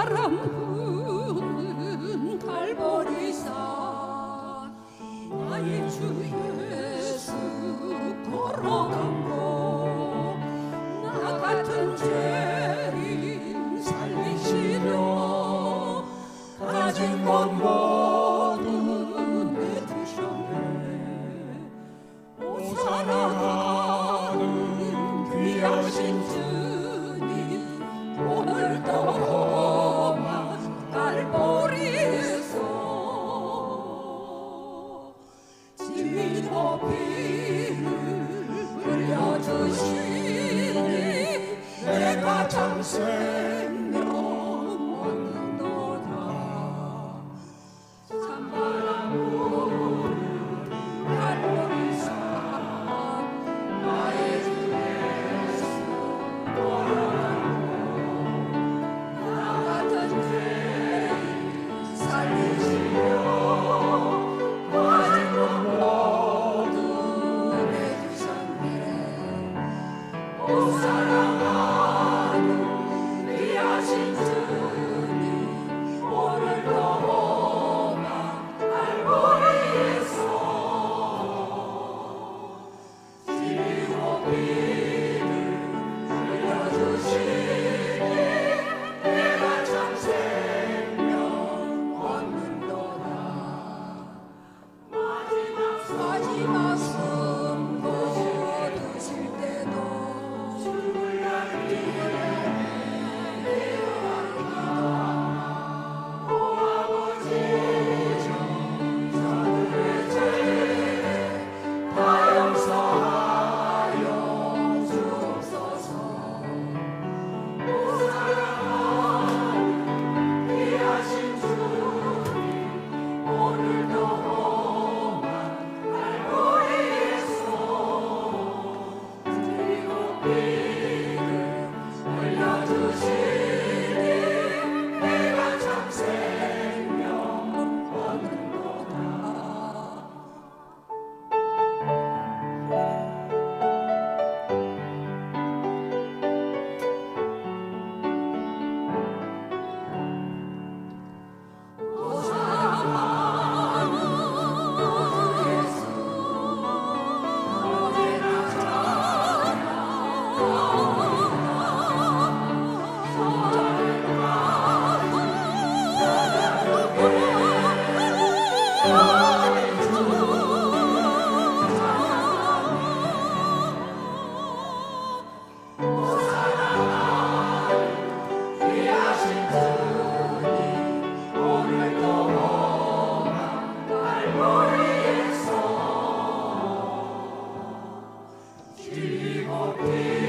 바람 부는 갈보리산 나의 주 예수 걸어간 곳나 같은 죄인 살리시려 가진 건 모두 주셨네 오 사랑하는 귀하신 주. 예수시니 내가 참새. We.